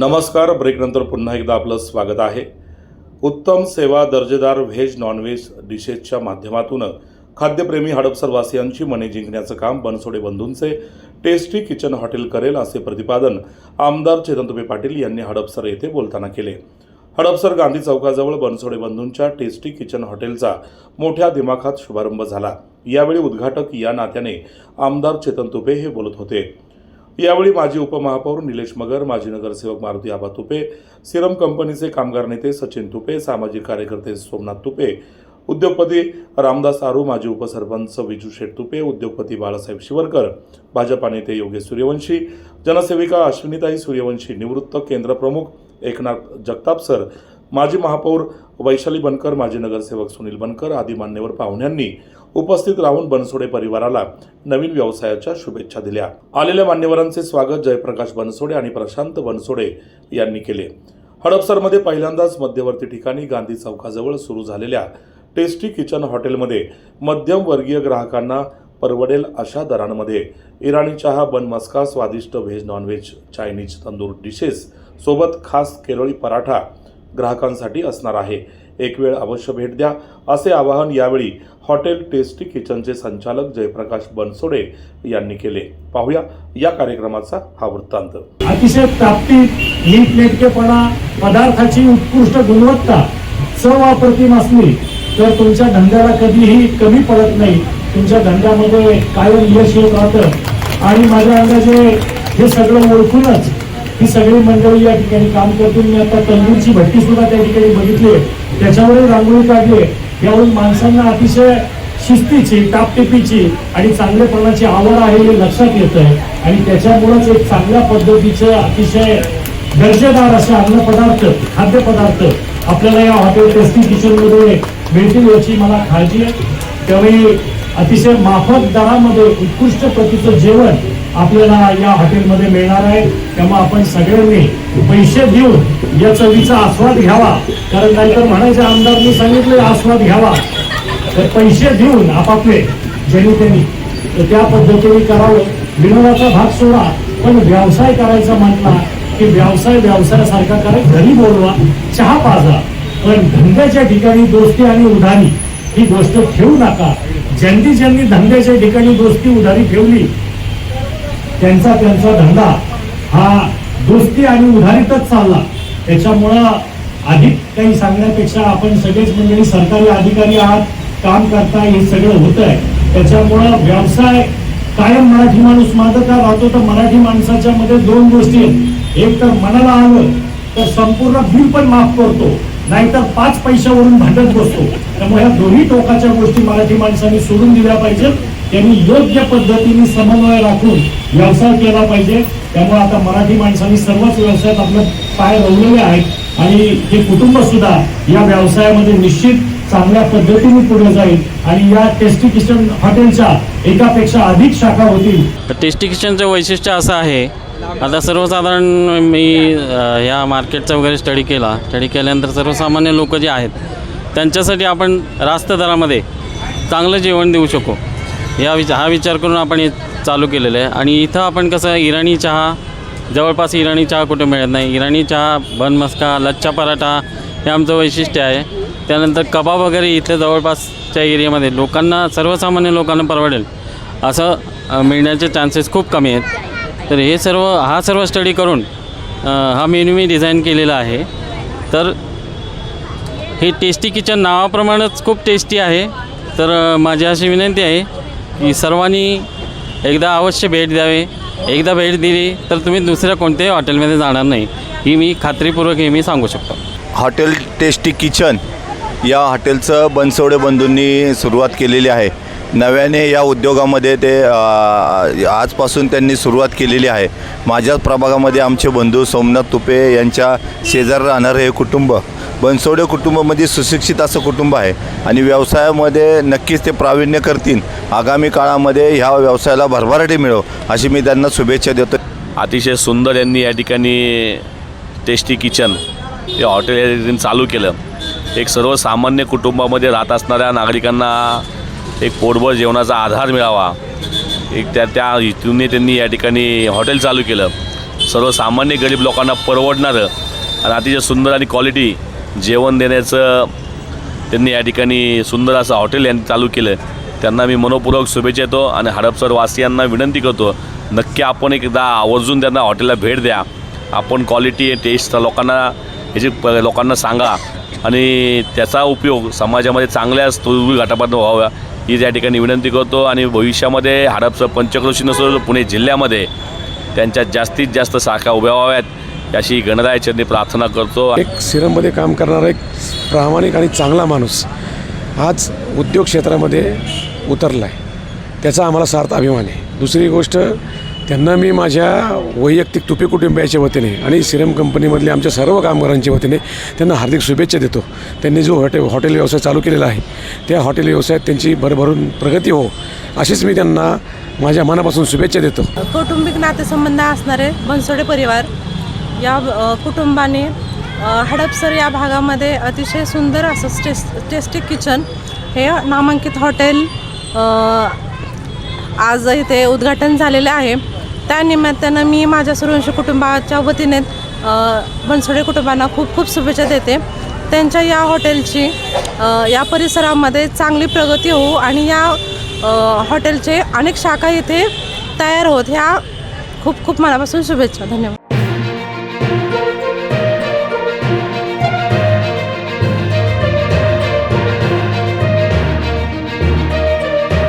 नमस्कार. ब्रेकनंतर पुन्हा एकदा आपलं स्वागत आहे. उत्तम सेवा दर्जेदार व्हेज नॉनव्हेज डिशेसच्या माध्यमातून खाद्यप्रेमी हडपसरवासियांची मने जिंकण्याचं काम बनसोडे बंधूंचे टेस्टी किचन हॉटेल करेल असे प्रतिपादन आमदार चेतनतुपे पाटील यांनी हडपसर येथे बोलताना केले. हडपसर गांधी चौकाजवळ बनसोडे बंधूंच्या टेस्टी किचन हॉटेलचा मोठ्या दिमाखात शुभारंभ झाला. यावेळी उद्घाटक या नात्याने आमदार चेतन तुपे हे बोलत होते. यावेळी माजी उपमहापौर निलेश मगर माजी नगरसेवक मारुती आबा तुपे सिरम कंपनीचे कामगार नेते सचिन तुपे सामाजिक कार्यकर्ते सोमनाथ तुपे उद्योगपती रामदास आरू माजी उपसरपंच विजू शेठ तुपे उद्योगपती बाळासाहेब शिवरकर भाजपा नेते योगेश सूर्यवंशी जनसेविका अश्विनीताई सूर्यवंशी निवृत्त केंद्रप्रमुख एकनाथ जगताप सर माजी महापौर वैशाली बनकर माजी नगरसेवक सुनील बनकर आदी मान्यवर पाहुण्यांनी उपस्थित राहून बनसोडे परिवाराला नवीन व्यवसायाच्या शुभेच्छा दिल्या. आलेल्या मान्यवरांचे स्वागत जयप्रकाश बनसोडे आणि प्रशांत बनसोडे यांनी केले. हडपसरमध्ये पहिल्यांदाच मध्यवर्ती ठिकाणी गांधी चौकाजवळ सुरू झालेल्या टेस्टी किचन हॉटेलमध्ये मध्यम वर्गीय ग्राहकांना परवडेल अशा दरांमध्ये इराणी चहा बन मस्का स्वादिष्ट veg non veg Chinese tandoor dishes सोबत खास केरळी पराठा ग्राहकांसाठी असणार आहे. एक वेळ अवश्य भेट द्या. असे आवाहन यावेळी हॉटेल टेस्टी किचनचे संचालक जयप्रकाश बनसोडे यांनी केले. पाहूया या कार्यक्रमाचा हा वृत्तांत. अतिशय प्राप्तिक नीटनेटकेपणा पदार्थाची उत्कृष्ट गुणवत्ता चव अप्रतिम असली तर तुमच्या धंद्याला कधीही कमी पडत नाही. तुमच्या धंद्यामध्ये कायम यश येत राहतं. आणि माझ्या अंदाजे हे सगळं ओळखूनच ही सगळी मंडळी या ठिकाणी काम करतो मी आता तंदूरची भट्टी सुद्धा त्या ठिकाणी बघितली त्याच्यावरही रांगोळी काढली यावरून माणसांना अतिशय शिस्तीची टापटिपीची आणि चांगलेपणाची आवड आहे हे लक्षात येत आहे आणि त्याच्यामुळेच एक चांगल्या पद्धतीचं अतिशय दर्जेदार असे अन्नपदार्थ खाद्यपदार्थ आपल्याला या हॉटेल टेस्टिंग किचनमध्ये मिळतील याची मला काळजी आहे. त्यावेळी अतिशय माफक दरामध्ये उत्कृष्ट प्रतीचं जेवण आपल्याला या हॉटेलमध्ये मिळणार आहे. त्यामुळे आपण सगळ्यांनी पैसे देऊन या चवीचा आस्वाद घ्यावा. कारण नाहीतर म्हणायचं आमदारनी सांगितलं आस्वाद घ्यावा. तर पैसे देऊन आपापले ज्यांनी त्यांनी तर त्या पद्धतीने करावं. विनोदाचा भाग सोडा. पण व्यवसाय करायचा म्हटला की व्यवसाय व्यवसायासारखा करा. घरी बोलवा चहा पाजा. पण धंद्याच्या ठिकाणी दोस्ती आणि उधारी ही गोष्ट ठेवू नका. ज्यांनी ज्यांनी धंद्याच्या ठिकाणी दोस्ती उधारी ठेवली त्यांचा त्यांचा धंदा हा दोस्ती आणि उधारीतच चालला. त्याच्यामुळं अधिक काही सांगण्यापेक्षा आपण सगळेच मंडळी सरकारी अधिकारी आहात काम करता हे सगळं होत आहे त्याच्यामुळं व्यवसाय कायम मराठी माणूस माझं का राहतो? तर मराठी माणसाच्या मध्ये दोन गोष्टी आहेत. एक तर मनाला आलं तर संपूर्ण बिल पण माफ करतो. नाहीतर पाच पैशावरून भांडत बसतो. त्यामुळे ह्या दोन्ही टोकाच्या गोष्टी मराठी माणसांनी सोडून दिल्या पाहिजेत. त्यांनी योग्य पद्धतीने समन्वय राखून व्यवसाय केला पाहिजे. त्यामुळे आता मराठी माणसांनी सर्वच व्यवसायात आपलं पाय रोवलेले आहेत. आणि हे कुटुंब सुद्धा या व्यवसायामध्ये निश्चित चांगल्या पद्धतीने पुढे जाईल. आणि या टेस्टी किचन हॉटेलच्या एकापेक्षा अधिक शाखा होतील. टेस्टी किचनचं वैशिष्ट्य असं आहे. आता सर्वसाधारण मी अ, या मार्केटचा वगैरे स्टडी केला. स्टडी केल्यानंतर सर्वसामान्य लोक जे आहेत त्यांच्यासाठी आपण रास्त दरामध्ये चांगलं जेवण देऊ शकू. या विचार हा विचार करून आपण हे चालू केलेलं आहे. आणि इथं आपण कसं इराणी चहा जवळपास इराणी चहा कुठे मिळत नाही. इराणी चहा बन मस्का लच्छा पराठा हे आमचं वैशिष्ट्य आहे. त्यानंतर कबाब वगैरे इथल्या जवळपासच्या एरियामध्ये लोकांना सर्वसामान्य लोकांना परवडेल. असं मिळण्याचे चान्सेस खूप कमी आहेत. तर हे सर्व हा सर्व स्टडी करून हा मेन्यू मी डिझाईन केलेला आहे. तर हे टेस्टी किचन नावाप्रमाणेच खूप टेस्टी आहे. तर माझी अशी विनंती आहे की सर्वांनी एकदा अवश्य भेट द्यावे. एकदा भेट दिली तर तुम्ही दुसऱ्या कोणत्याही हॉटेलमध्ये जाणार नाही. ही मी खात्रीपूर्वक हे मी सांगू शकतो. हॉटेल टेस्टी किचन या हॉटेलचं बनसोडे बंधूंनी सुरुवात केलेली आहे. नव्याने या उद्योगामध्ये ते आजपासून त्यांनी सुरुवात केलेली आहे. माझ्याच प्रभागामध्ये आमचे बंधू सोमनाथ तुपे यांच्या शेजार राहणारं हे कुटुंब बनसोडे कुटुंबामध्ये सुशिक्षित असं कुटुंब आहे. आणि व्यवसायामध्ये नक्कीच ते प्रावीण्य करतील. आगामी काळामध्ये ह्या व्यवसायाला भरभराटी मिळो अशी मी त्यांना शुभेच्छा देतो. अतिशय सुंदर यांनी या ठिकाणी टेस्टी किचन हे हॉटेल या ठिकाणी चालू केलं. एक सर्वसामान्य कुटुंबामध्ये राहत असणाऱ्या नागरिकांना एक पोटभर जेवणाचा आधार मिळावा. एक त्या त्या हेतूने त्यांनी या ठिकाणी हॉटेल चालू केलं. सर्वसामान्य गरीब लोकांना परवडणारं आणि अतिशय सुंदर आणि क्वालिटी जेवण देण्याचं त्यांनी या ठिकाणी सुंदर असं हॉटेल यांनी चालू केलं त्यांना मी मनोपूर्वक शुभेच्छा येतो आणि हडपसर वासियांना विनंती करतो नक्की आपण एकदा आवर्जून त्यांना हॉटेलला भेट द्या. आपण क्वालिटी टेस्ट लोकांना याची प लोकांना सांगा आणि त्याचा उपयोग समाजामध्ये चांगल्या तुळवी घाटापर्यंत व्हावा ही या ठिकाणी विनंती करतो. आणि भविष्यामध्ये हडपसर पंचक्रोशी नसून पुणे जिल्ह्यामध्ये त्यांच्या जास्तीत जास्त शाखा उभ्या व्हाव्यात. अशी गणरायाचरणी प्रार्थना करतो. एक सिरममध्ये काम करणारा एक प्रामाणिक आणि चांगला माणूस आज उद्योग क्षेत्रामध्ये उतरला आहे त्याचा आम्हाला सार्थ अभिमान आहे. दुसरी गोष्ट त्यांना मी माझ्या वैयक्तिक तुपे कुटुंबियाच्या वतीने आणि सिरम कंपनीमधल्या आमच्या सर्व कामगारांच्या वतीने त्यांना हार्दिक शुभेच्छा देतो. त्यांनी जो हॉटेल हॉटेल व्यवसाय चालू केलेला आहे त्या हॉटेल व्यवसायात त्यांची भरभरून प्रगती हो अशीच मी त्यांना माझ्या मनापासून शुभेच्छा देतो. कौटुंबिक नातेसंबंध असणारे बनसोडे परिवार या कुटुंबाने हडपसर या भागामध्ये अतिशय सुंदर असं स्टेस टेस्टी किचन हे नामांकित हॉटेल आज इथे उद्घाटन झालेले आहे. त्यानिमित्तानं मी माझ्या सर्वंशी कुटुंबाच्या वतीने बनसोडे कुटुंबांना खूप खूप शुभेच्छा देते. त्यांच्या या हॉटेलची या परिसरामध्ये चांगली प्रगती होऊ आणि या हॉटेलचे अनेक शाखा इथे तयार होत. ह्या खूप खूप मनापासून शुभेच्छा. धन्यवाद.